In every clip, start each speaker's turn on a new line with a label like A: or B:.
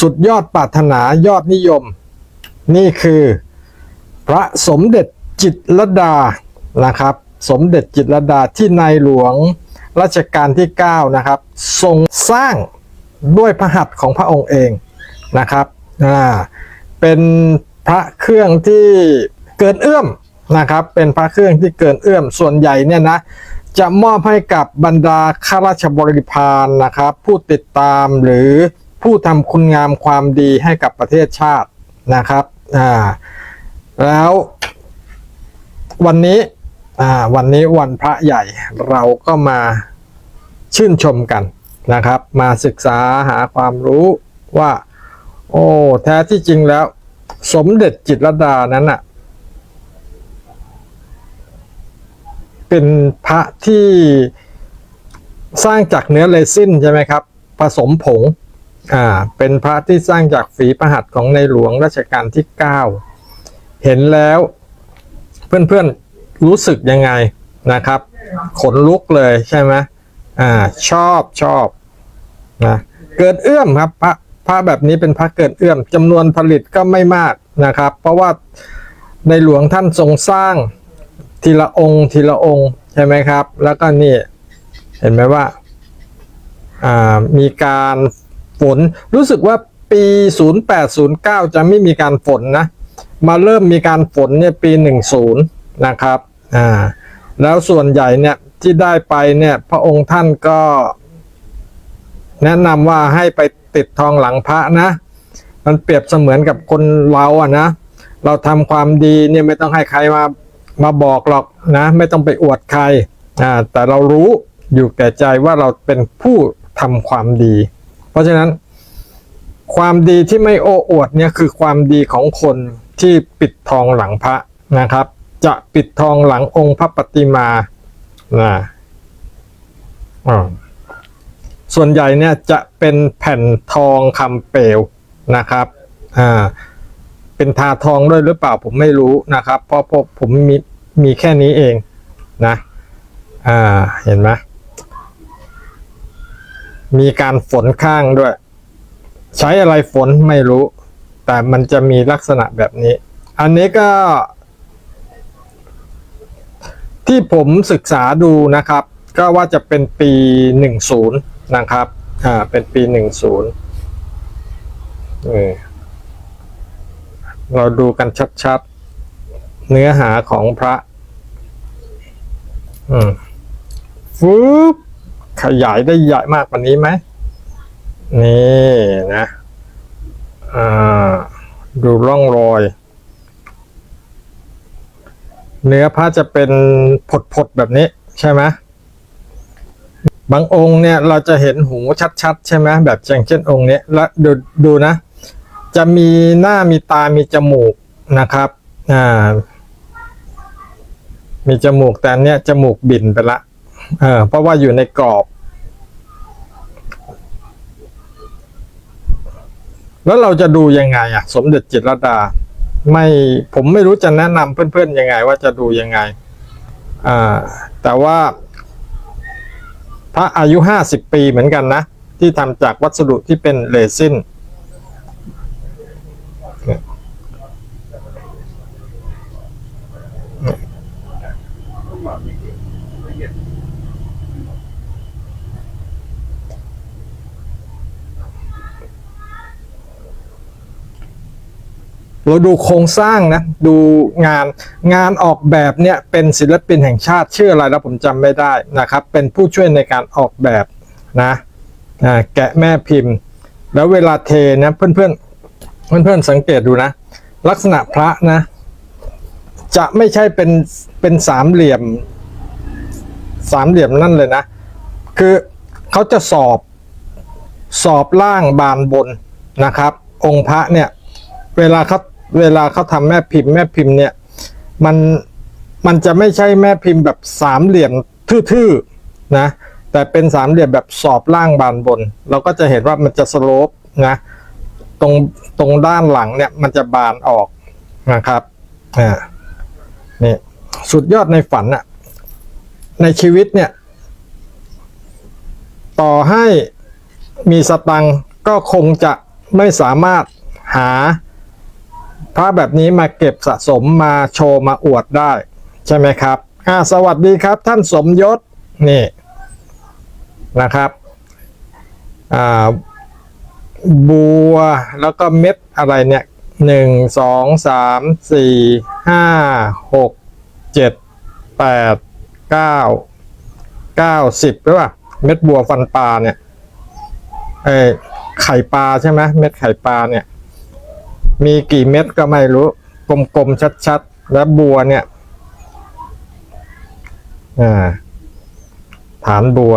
A: สุดยอดปรารถนายอดนิยม นี่คือ พระสมเด็จจิตรดานะครับ สมเด็จจิตรดาที่ในหลวงรัชกาลที่ 9 นะครับ ทรงสร้างด้วยพระหัตถ์ของพระองค์เองนะครับอ่าเป็นพระเครื่องที่เกินเอื้อมนะครับ เป็นพระเครื่องที่เกินเอื้อมส่วนใหญ่เนี่ยนะจะมอบให้กับบรรดาข้าราชบริพารนะครับ ผู้ติดตามหรือ ผู้ทำคุณงามความดีให้กับประเทศชาตินะครับอ่าแล้ววันนี้อ่าวันนี้วันพระใหญ่เราก็มาชื่นชมกันนะครับ มาศึกษาหาความรู้ว่า โอ้แท้ที่จริงแล้ว สมเด็จจิตรดานั้นน่ะเป็นพระที่สร้างจากเนื้อเรซินใช่ไหมครับ ผสมผง อ่าเป็นพระที่สร้างจากฝีพระหัตของในหลวงรัชกาลที่ 9 เห็นแล้วเพื่อนๆรู้สึกยังไงนะครับ ขนลุกเลยใช่ไหมอ่าชอบชอบนะเกิดเอื้อมครับพระพระแบบนี้เป็นพระเกิดเอื้อมจำนวนผลิตก็ไม่มากนะครับ เพราะว่าในหลวงท่านทรงสร้างทีละองค์ทีละองค์ใช่ไหมครับ แล้วก็นี่เห็นไหมว่าอ่ามีการ ฝน รู้สึกว่าปี 0809 จะไม่มีการฝนนะ มาเริ่มมีการฝนเนี่ยปี 10 นะครับอ่าแล้วส่วนใหญ่เนี่ยที่ได้ไปเนี่ยพระองค์ท่านก็ แนะนำว่าให้ไปติดทองหลังพระนะ มันเปรียบเสมือนกับคนเราอะนะ เราทำความดีเนี่ยไม่ต้องให้ใครมามาบอกหรอกนะ ไม่ต้องไปอวดใครอ่าแต่เรารู้อยู่แก่ใจว่าเราเป็นผู้ทำความดี เพราะฉะนั้น ความดีที่ไม่โอ้อวดเนี่ยคือความดีของคนที่ปิดทองหลังพระนะครับ จะปิดทองหลังองค์พระปฏิมานะส่วนใหญ่เนี่ยจะเป็นแผ่นทองคำเปลวนะครับอ่าเป็นทาทองด้วยหรือเปล่าผมไม่รู้นะครับ เพราะผมมีมีแค่นี้เองนะอ่าเห็นไหม มีการฝนข้างด้วย ใช้อะไรฝนไม่รู้ แต่มันจะมีลักษณะแบบนี้ อันนี้ก็ ที่ผมศึกษาดูนะครับ ก็ว่าจะเป็นปี 10 นะครับ อ่า เป็นปี 10เออเราดูกันชัดๆ เนื้อหาของพระ อืมฟืบ ขยายได้ใหญ่มากกว่านี้ไหม นี่นะดูร่องรอย เนื้อพระจะเป็นผดๆแบบนี้ใช่ไหมบางองค์เนี่ยเราจะเห็นหูชัดๆ ใช่ไหมแบบอย่างเช่นองค์นี้แล้วดูดูนะ จะมีหน้ามีตามีจมูกนะครับอ่ามีจมูกแต่เนี้ยจมูกบินไปละ เออเพราะว่าอยู่ในกรอบ แล้วเราจะดูยังไงอะ สมเด็จจิตรดา ไม่ผมไม่รู้จะแนะนำเพื่อนๆยังไง ว่าจะดูยังไงอ่าแต่ว่า พระอายุห้าสิบปีเหมือนกันนะ ที่ทำจากวัสดุที่เป็นเรซิน เราดูโครงสร้างนะดูงานงานออกแบบเนี่ยเป็นศิลปินแห่งชาติชื่ออะไรแล้วผมจำไม่ได้นะครับ เป็นผู้ช่วยในการออกแบบนะแกะแม่พิมพ์ แล้วเวลาเทนะเพื่อนเพื่อนเพื่อนเพื่อนสังเกตดูนะ ลักษณะพระนะ จะไม่ใช่เป็นเป็นสามเหลี่ยม สามเหลี่ยมนั่นเลยนะ คือเขาจะสอบสอบล่างบานบนนะครับ องค์พระเนี่ย เวลาเขา เวลาเขาทำแม่พิมพ์แม่พิมพ์เนี่ยมันมันจะไม่ใช่แม่พิมพ์แบบสามเหลี่ยมทื่อๆนะแต่เป็นสามเหลี่ยมแบบสอบล่างบานบน เราก็จะเห็นว่ามันจะสโลปนะตรงตรงด้านหลังเนี่ยมันจะบานออกนะครับอ่านี่สุดยอดในฝันอะในชีวิตเนี่ย ต่อให้มีสตังก็คงจะไม่สามารถหา พระแบบนี้มาเก็บสะสมมาโชว์มาอวดได้ ใช่ไหมครับอ่าสวัสดีครับท่านสมยศนี่นะครับอ่าบัวแล้วก็เม็ดอะไรเนี่ยหนึ่งสองสามสี่ห้าหกเจ็ดแปดเก้าเก้าสิบหรือเปล่าเม็ดบัวฟันปลาเนี่ยเอ้ยไข่ปลาใช่ไหมเม็ดไข่ปลาเนี่ย มีกี่เม็ดก็ไม่รู้ กลมๆชัดๆ แล้วบัวเนี่ยอ่าฐานบัว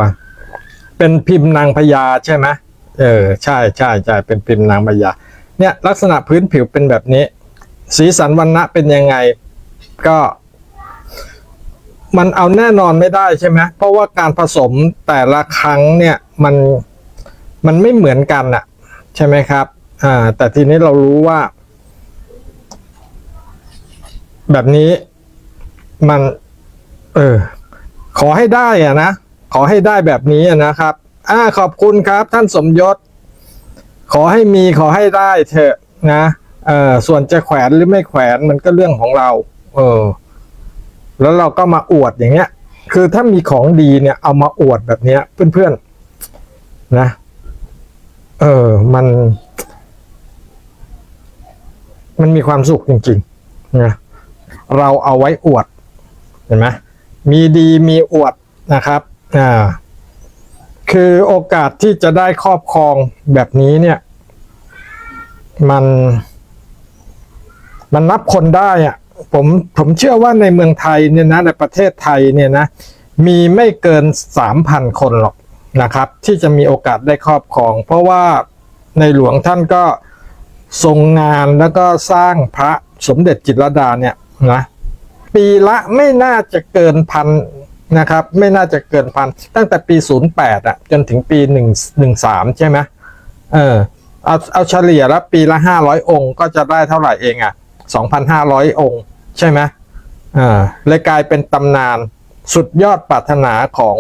A: เป็นพิมพ์นางพญาใช่ไหมเออใช่ใช่ใช่เป็นพิมพ์นางพญาเนี่ยลักษณะพื้นผิวเป็นแบบนี้ สีสันวันณะเป็นยังไงก็ มันเอาแน่นอนไม่ได้ใช่ไหมเพราะว่าการผสมแต่ละครั้งเนี่ยมันมันไม่เหมือนกันอะใช่ไหมครับ อ่า แต่ทีนี้เรารู้ว่า แบบนี้มัน เออ ขอให้ได้อะนะ ขอให้ได้แบบนี้นะครับ อ่าขอบคุณครับ ท่านสมยศ ขอให้มีขอให้ได้เถอะนะเออส่วนจะแขวนหรือไม่แขวนมันก็เรื่องของเรา เออ แล้วเราก็มาอวดอย่างเงี้ย คือถ้ามีของดีเนี่ย เอามาอวดแบบเนี้ย เพื่อนๆนะ เออ มัน มันมีความสุขจริงๆนะเราเอาไว้อวดเห็นไหมมีดีมีอวดนะครับอ่าคือโอกาสที่จะได้ครอบครองแบบนี้เนี่ย มันมันนับคนได้อะผมผมเชื่อว่าในเมืองไทยเนี่ยนะในประเทศไทยเนี่ยนะมีไม่เกินสามพันคนหรอกนะครับ ที่จะมีโอกาสได้ครอบครอง เพราะว่าในหลวงท่านก็ ทรงงานแล้วก็สร้างพระสมเด็จจิตรดาเนี่ยนะปีละไม่น่าจะเกินพันนะครับ ไม่น่าจะเกินพันตั้งแต่ปี 08อะจนถึงปี 1 13 ใช่ไหมเออเอาเอาเฉลี่ยแล้วปีละ 500 องค์ก็จะได้เท่าไหร่เองอะ 2,500 องค์ ใช่ไหมอ่าเลยกลายเป็นตำนานสุดยอดปรารถนาของ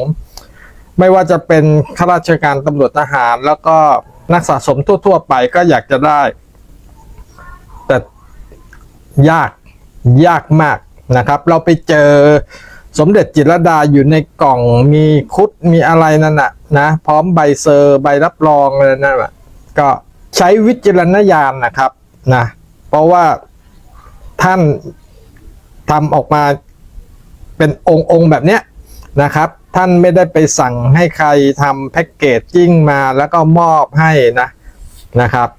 A: ไม่ว่าจะเป็นข้าราชการตำรวจทหาร แล้วก็นักสะสมทั่ว ๆ ไปก็อยากจะได้ ยากยากมากนะครับ เราไปเจอสมเด็จจิตรดาอยู่ในกล่องมีคุดมีอะไรนั่นน่ะนะ พร้อมใบเซอร์ใบรับรองอะไรนั่นแหละก็ใช้วิจารณญาณนะครับนะเพราะว่าท่านทำออกมาเป็นองค์องค์แบบเนี้ยนะครับ ท่านไม่ได้ไปสั่งให้ใครทำแพ็กเกจจิ้งมาแล้วก็มอบให้นะนะครับ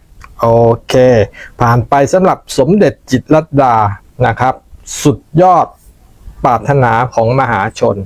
A: โอเค ผ่านไปสำหรับสมเด็จจิตรลดานะครับ สุดยอดปรารถนาของมหาชน